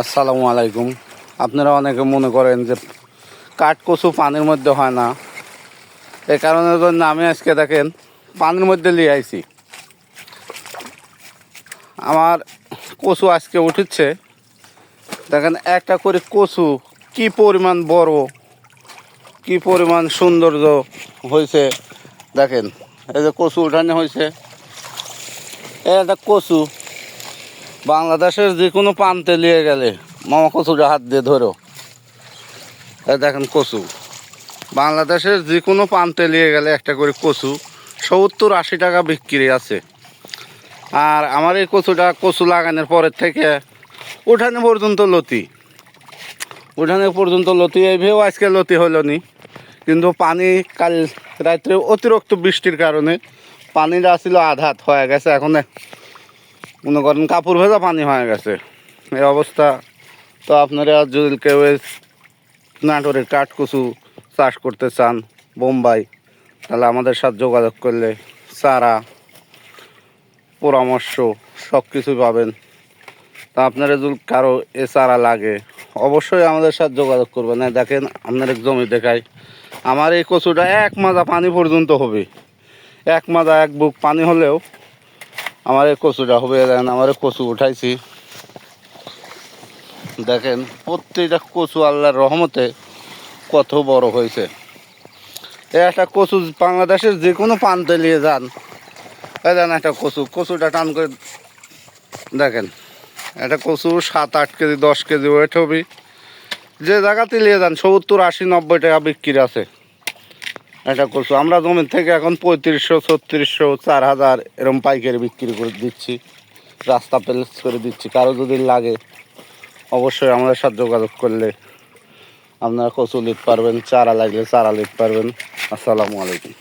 আসসালামু আলাইকুম। আপনারা অনেকে মনে করেন যে কাঠ কচু পানির মধ্যে হয় না। এ কারণের জন্য আমি আজকে দেখেন পানির মধ্যে নিয়ে আইছি। আমার কচু আজকে উঠেছে। দেখেন একটা করে কচু কি পরিমাণ বড়, কি পরিমাণ সৌন্দর্য হয়েছে। দেখেন, এই যে কচু উঠানো হয়েছে। একটা কচু বাংলাদেশের যে কোনো প্রান্তে নিয়ে গেলে মামা কচুটা হাত দিয়ে ধরো। দেখেন কচু। বাংলাদেশের যে কোনো প্রান্তে নিয়ে গেলে একটা করে কচু সত্তর আশি টাকা বিক্রি আছে। আর আমার এই কচুটা কচু লাগানোর পরের থেকে উঠানে পর্যন্ত লতি। উঠানে পর্যন্ত লতি, এইভাবেও আজকে লতি হলো নি কিন্তু পানি কাল রাত্রে অতিরিক্ত বৃষ্টির কারণে পানিটা ছিল আধাত হয়ে গেছে। এখন মনে করেন কাপড় ভেজা পানি হয়ে গেছে। এই অবস্থা। তো আপনারা যদি কেউ নাটোরের কাঠকুচু চাষ করতে চান বোম্বাই, তাহলে আমাদের সাথে যোগাযোগ করলে চারা পরামর্শ সব কিছু পাবেন। তা আপনারা যদি কারও এ চারা লাগে, অবশ্যই আমাদের সাথে যোগাযোগ করবেন। দেখেন, আপনার জমি দেখাই। আমার এই কচুটা এক মাজা পানি পর্যন্ত হবে। এক মাজা, এক বুক পানি হলেও আমার কচুটা হবে দেখেন আমার কচু উঠাইছি। দেখেন, প্রত্যেকটা কচু আল্লাহর রহমতে কত বড় হয়েছে। একটা কচু বাংলাদেশের যে কোনো প্রান্তে নিয়ে যান। দেন একটা কচু, কচুটা টান করে দেখেন, একটা কচু সাত, আট কেজি, দশ কেজি ওয়েট হবে। যে জায়গাতে নিয়ে যান, সত্তর, আশি, নব্বই টাকা বিক্রি আছে। একটা করছ। আমরা জমি থেকে এখন পঁয়ত্রিশশো, ছত্রিশশো, চার হাজার এরম পাইকারি বিক্রি করে দিচ্ছি। রাস্তা প্লেস করে দিচ্ছি। কারও যদি লাগে, অবশ্যই আমাদের সাথে যোগাযোগ করলে আপনারা কচু লিখতে পারবেন, চারা লাগলে চারা নিতে পারবেন। আসসালামু আলাইকুম।